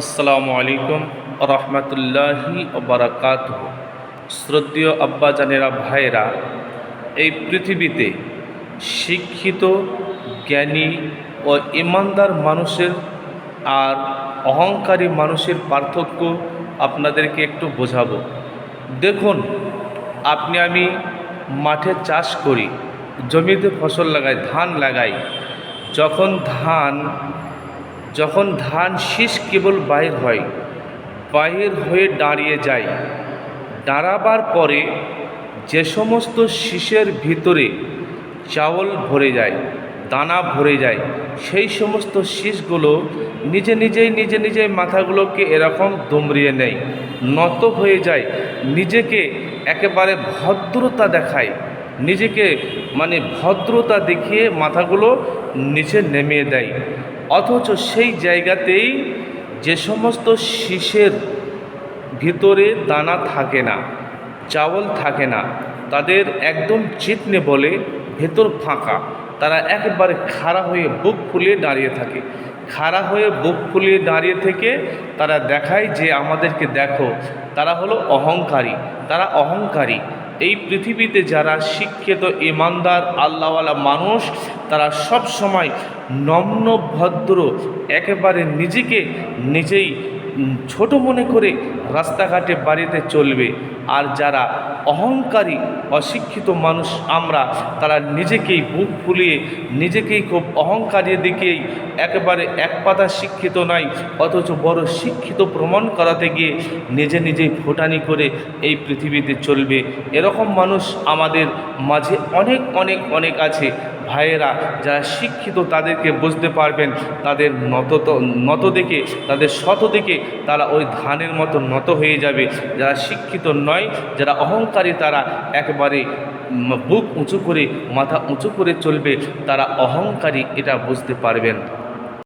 আসসালামু আলাইকুম রহমতুল্লাহি বারাকাত শ্রদ্ধীয় আব্বাজানেরা, ভাইয়েরা, এই পৃথিবীতে শিক্ষিত, জ্ঞানী ও ইমানদার মানুষের আর অহংকারী মানুষের পার্থক্য আপনাদেরকে একটু বোঝাবো। দেখুন, আপনি আমি মাঠে চাষ করি, জমিতে ফসল লাগাই, ধান লাগাই, যখন ধান যখন ধান শীষ কেবল বাহির হয়, বাহির হয়ে দাঁড়িয়ে যায়, দাঁড়াবার পরে যে সমস্ত শীষের ভিতরে চাউল ভরে যায়, দানা ভরে যায়, সেই সমস্ত শীষগুলো নিজে নিজেই নিজে নিজেই মাথাগুলোকে এরকম দুমড়িয়ে নেয়, নত হয়ে যায়, নিজেকে একেবারে ভদ্রতা দেখায়, নিজেকে মানে ভদ্রতা দেখিয়ে মাথাগুলো নিচে নেমিয়ে দেয়। অথচ সেই জায়গাতেই যে সমস্ত শীষের ভিতরে দানা থাকে না চাवल থাকে না, তাদের একদম চিতনে বলে ভেতর ফাঁকা। তারা একেবারে খাড়া হয়ে বুক ফুলিয়ে দাঁড়িয়ে থাকে। খাড়া হয়ে বুক ফুলিয়ে দাঁড়িয়ে থেকে তারা দেখায় যে আমাদেরকে দেখো, তারা হলো অহংকারী, তারা অহংকারী। এই পৃথিবীতে যারা শিক্ষিত, ইমানদার, আল্লাহওয়ালা মানুষ তারা সব সময় নম্র ভদ্র, একেবারে নিজেকে নিজেই ছোট মনে করে রাস্তাঘাটে বাড়িতে চলবে। আর যারা অহংকারী, অশিক্ষিত মানুষ আমরা, তারা নিজেকেই বুক ফুলিয়ে, নিজেকেই খুব অহংকারের দিকেই একেবারে এক পাতা শিক্ষিত নয়, অথচ বড় শিক্ষিত প্রমাণ করাতে গিয়ে নিজে নিজেই ফোটানি করে এই পৃথিবীতে চলবে। এরকম মানুষ আমাদের মাঝে অনেক অনেক অনেক আছে। ভাইয়েরা যারা শিক্ষিত তাদেরকে বুঝতে পারবেন, তাদের নত নত দেখে, তাদের শত দেখে তারা ওই ধানের মতো নত হয়ে যাবে। যারা শিক্ষিত নয়, যারা অহংকারী তারা একবারে বুক উঁচু করে, মাথা উঁচু করে চলবে, তারা অহংকারী এটা বুঝতে পারবেন।